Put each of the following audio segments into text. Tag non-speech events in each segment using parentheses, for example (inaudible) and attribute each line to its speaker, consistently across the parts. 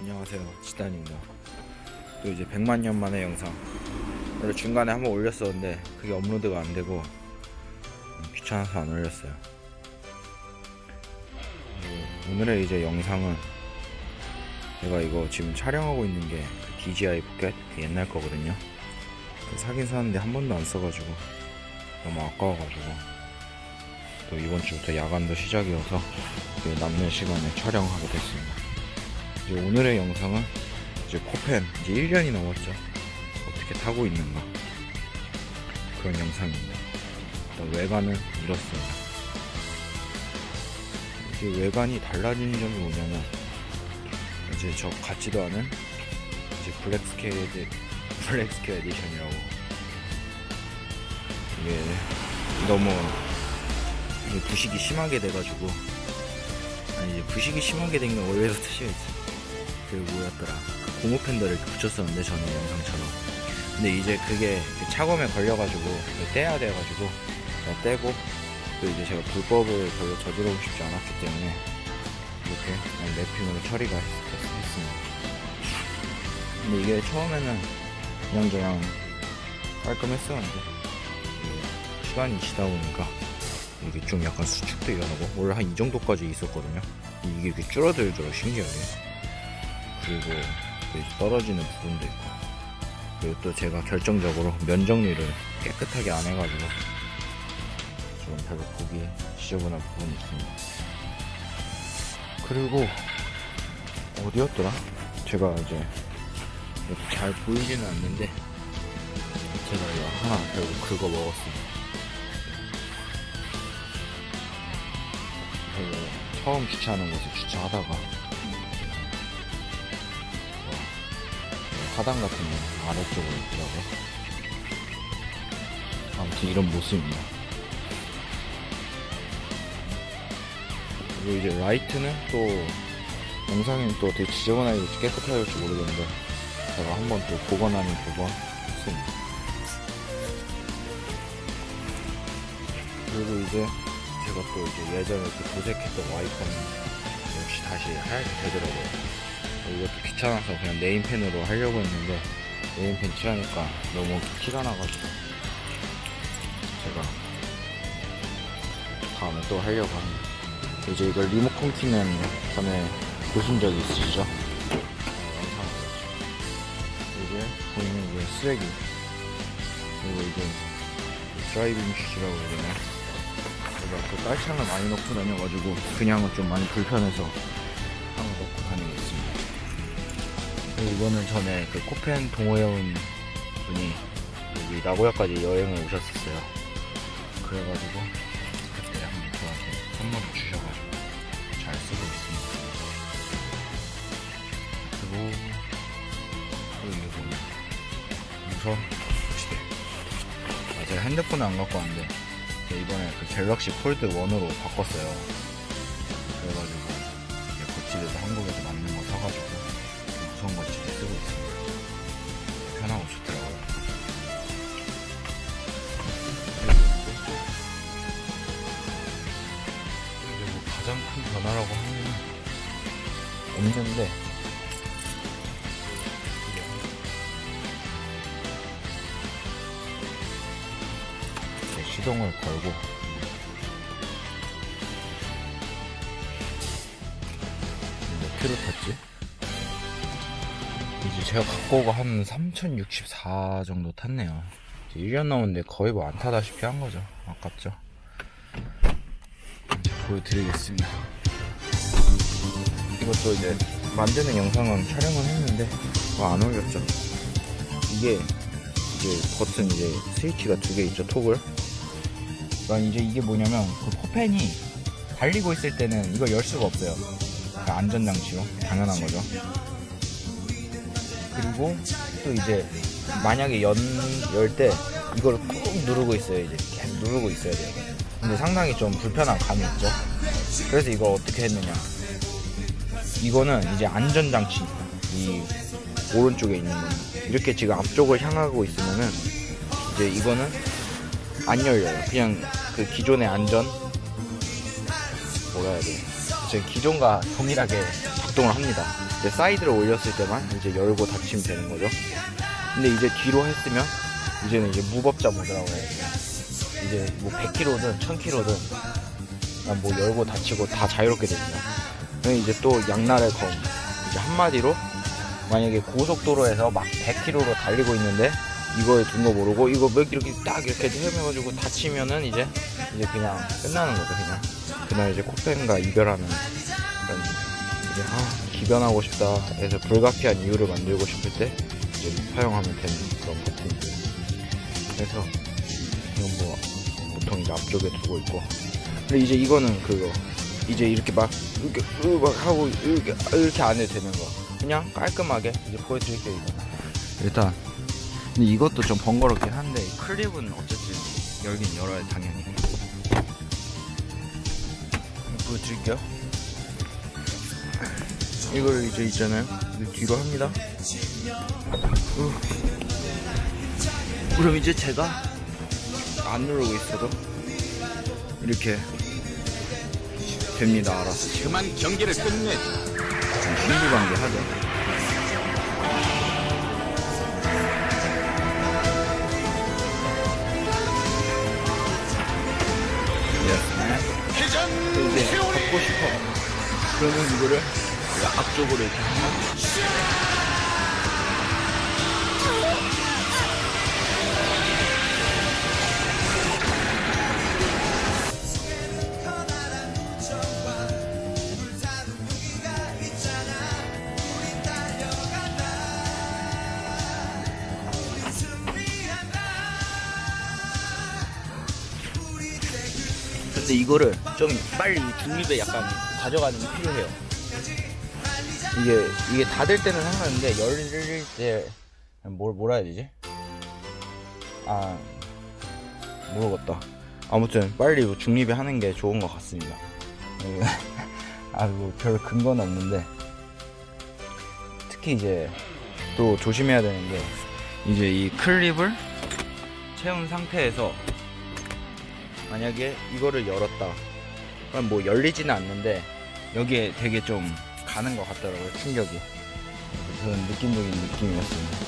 Speaker 1: 안녕하세요. 지단입니다. 또 이제 100만 년 만의 영상. 원래 중간에 한번 올렸었는데 그게 업로드가 안 되고 음, 귀찮아서 안 올렸어요. 오늘의 이제 영상은 제가 이거 지금 촬영하고 있는 게그 DJI 포켓? 그 옛날 거거든요. 그 사긴 사는데 한 번도 안 써가지고 너무 아까워가지고 또 이번 주부터 야간도 시작이어서 그 남는 시간에 촬영하게 됐습니다 이제 오늘의 영상은 이제 코펜 이제 1년이 넘었죠. 어떻게 타고 있는가 그런 영상입니다. 일단 외관은 이렇습니다. 이게 외관이 달라지는 점이 뭐냐면 이제 저 같지도 않은 이제 블랙 스퀘어 에디 블랙 스퀘어 에디션이라고 이게 너무 부식이 심하게 돼가지고 아니 이제 부식이 심하게 된게 원래부터 쓰여있지 그 뭐였더라. 그 고무 팬더를 붙였었는데 저는 영상처럼. 근데 이제 그게 그 차검에 걸려가지고 그걸 떼야 돼가지고 떼고 또 이제 제가 불법을 별로 저지르고 싶지 않았기 때문에 이렇게 랩핑으로 처리가 했- 했습니다. 근데 이게 처음에는 그냥 그냥 깔끔했었는데 시간이 지다 보니까 이게 좀 약간 수축도 일어나고 원래 한 이 정도까지 있었거든요. 이게 이렇게 줄어들더라고 신기하게 그리고 떨어지는 부분도 있고. 그리고 또 제가 결정적으로 면 정리를 깨끗하게 안 해가지고 좀 별로 보기 지저분한 부분이 있습니다. 그리고 어디였더라? 제가 이제 잘 보이지는 않는데 제가 이거 하나 결국 긁어 먹었습니다. 처음 주차하는 곳에 주차하다가 화단 같은 게 아래쪽으로 있더라고요. 아무튼 이런 모습입니다. 그리고 이제 라이트는 또 영상에는 또 되게 지저분하게 깨끗하게 할지 모르겠는데 제가 한번 또 보건 아닌 보건 했습니다. 그리고 이제 제가 또 이제 예전에 그 도색했던 와이퍼는 역시 다시 하얗게 되더라고요. 이것도 귀찮아서 그냥 네임펜으로 하려고 했는데 네임펜 칠하니까 너무 티가 나가지고 제가 다음에 또 하려고 합니다. 이제 이걸 리모컨 키는 전에 보신 적 있으시죠? 어, 이게 보이는 이게 쓰레기 그리고 이게 드라이빙 슈즈라고 해야 되나 제가 그 깔창을 많이 넣고 다녀가지고 그냥은 좀 많이 불편해서 이거는 전에 그 코펜 동호회원 분이 여기 나고야까지 여행을 오셨었어요. 그래가지고 그때 한번 저한테 선물을 주셔가지고 잘 쓰고 있습니다. 그리고 또 이게 뭐냐 무선 시대. 아, 제가 핸드폰을 안 갖고 왔는데 이번에 그 갤럭시 폴드 1으로 바꿨어요. 이제 시동을 걸고 몇 킬로 탔지? 이제 제가 갖고 오고 한 3064 정도 탔네요. 이제 1년 넘었는데 거의 뭐 안 타다시피 한 거죠. 아깝죠? 보여드리겠습니다. 이것도 이제 만드는 영상은 촬영은 했는데 뭐안 올렸죠. 이게 이제 버튼 이제 스위치가 두 개 있죠, 톱을. 그러니까 이제 이게 뭐냐면 그 포펜이 달리고 있을 때는 이걸 열 수가 없어요. 그러니까 안전장치로 당연한 거죠. 그리고 또 이제 만약에 연 열 때 이걸 꾹 누르고 있어요. 이제 계속 누르고 있어야 돼요. 근데 상당히 좀 불편한 감이 있죠. 그래서 이걸 어떻게 했느냐? 이거는 이제 안전장치 이 오른쪽에 있는 거는 이렇게 지금 앞쪽을 향하고 있으면은 이제 이거는 안 열려요. 그냥 그 기존의 안전 뭐라 해야 돼? 아무튼 기존과 동일하게 작동을 합니다. 이제 사이드를 올렸을 때만 이제 열고 닫히면 되는 거죠. 근데 이제 뒤로 했으면 이제는 이제 무법자 모드라고 해야 돼요. 이제 뭐 100km든 1000km든 그냥 뭐 열고 닫히고 다 자유롭게 됩니다. 이제 또 양날의 검. 이제 한마디로 만약에 고속도로에서 막 100km로 달리고 있는데 이거에 둔 거 모르고 이거 몇 이렇게 딱 이렇게 헤매가지고 다치면은 이제 이제 그냥 끝나는 거죠 그냥. 그날 이제 코펜과 이별하는 그런 이제 아 기변하고 싶다 해서 불가피한 이유를 만들고 싶을 때 이제 사용하면 되는 그런 버튼이고요 그래서 이건 뭐 보통 이제 앞쪽에 두고 있고. 근데 이제 이거는 그거 이제 이렇게 막 이렇게 으, 막 하고 이렇게 이렇게 안 해도 되는 거. 그냥 깔끔하게 이제 보여드릴게요 이거. 일단 근데 이것도 좀 번거롭긴 한데 클립은 어쨌든 열긴 열어야 당연히. 보여드릴게요. 이걸 이제 있잖아요. 이거 뒤로 합니다. 우. 그럼 이제 제가 안 누르고 있어도 이렇게 됩니다 알아서 지금
Speaker 2: 그만 경기를 끝내.
Speaker 1: 신비관계 하죠 예.
Speaker 2: 회전
Speaker 1: 이제 갖고 싶어. 그러면 이거를 앞쪽으로 이렇게 근데 이거를 좀 빨리 중립에 약간 가져가는 게 필요해요. 이게 이게 닫을 때는 상관없는데 열릴 때 뭘 뭐라 해야 되지? 아 모르겠다. 아무튼 빨리 중립에 하는 게 좋은 것 같습니다. (laughs) 아뭐 별 근거는 없는데 특히 이제 또 조심해야 되는 게 이제 이 클립을 채운 상태에서 만약에 이거를 열었다. 그럼 뭐 열리지는 않는데 여기에 되게 좀 가는 것 같더라고요 충격이. 그런 느낌적인 느낌이었습니다.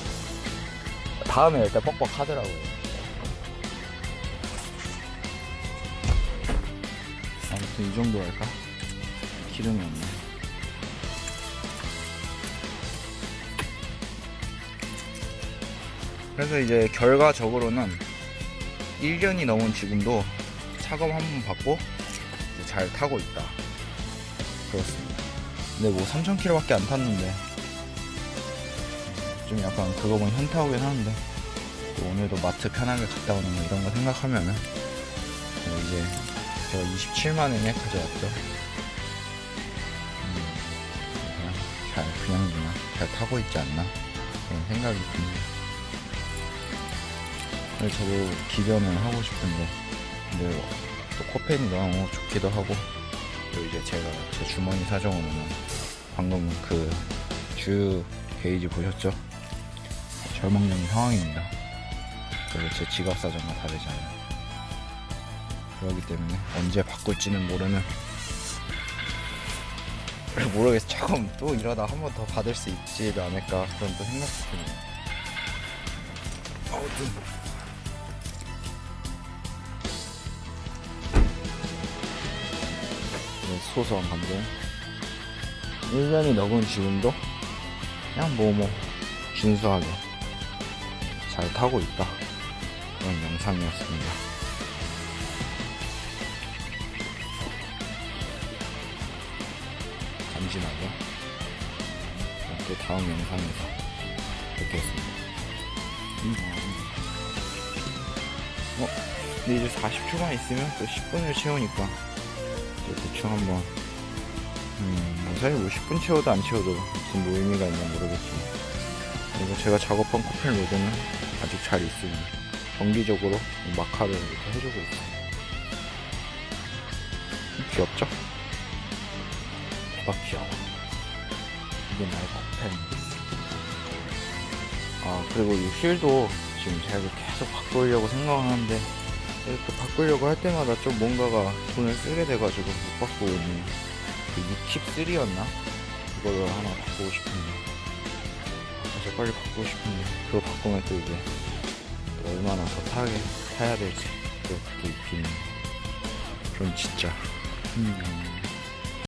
Speaker 1: 다음에 일단 뻑뻑 하더라고요. 아무튼 이 정도 할까? 기름이 없네. 그래서 이제 결과적으로는 1년이 넘은 지금도 차검 한 번 받고 잘 타고 있다. 그렇습니다. 근데 뭐 3,000km밖에 안 탔는데 좀 약간 그거 보면 현타 오긴 하는데 또 오늘도 마트 편하게 갔다 오는 거 이런 거 생각하면은 뭐 이제 제가 27만 원에 가져왔죠. 음, 그냥 잘 그냥 그냥 잘 타고 있지 않나 그런 생각이 듭니다. 저도 기변을 하고 싶은데 근데 또 코펜이 너무 좋기도 하고 또 이제 제가 제 주머니 사정으로는 방금 그주 게이지 보셨죠? 절망적인 상황입니다. 그리고 제 지갑 사정과 다르지 않아요. 그렇기 때문에 언제 바꿀지는 모르는 (laughs) 모르겠어. 조금 또 이러다 한 번 더 받을 수 있지 않을까 그런 또 생각도 듭니다. 아무 소소한 감동. 1년이 넘은 지금도 그냥 뭐뭐 준수하게 잘 타고 있다. 그런 영상이었습니다. 잠시만요. 또 다음 영상에서 뵙겠습니다. 음. 어? 근데 이제 40초만 있으면 또 10분을 채우니까 또 대충 한번 음, 뭐 사실 뭐 10분 채워도 안 채워도 무슨 뭐 의미가 있나 모르겠지만. 그리고 제가 작업한 코펠 로드는 아직 잘 있으니 정기적으로 마카를 이렇게 해주고 있어요. 귀엽죠? 대박 귀여워. 이게 나의 코펠 아 그리고 이 휠도 지금 제가 계속 바꾸려고 생각하는데 이렇게 바꾸려고 할 때마다 좀 뭔가가 돈을 쓰게 돼가지고 못 바꾸고 있네요 그 63였나? 그걸로 하나 바꾸고 싶은데 아, 진짜 빨리 바꾸고 싶은데 그거 바꾸면 또 이제 또 얼마나 더 타게, 타야 될지 또 그게 있긴 그럼 진짜 음.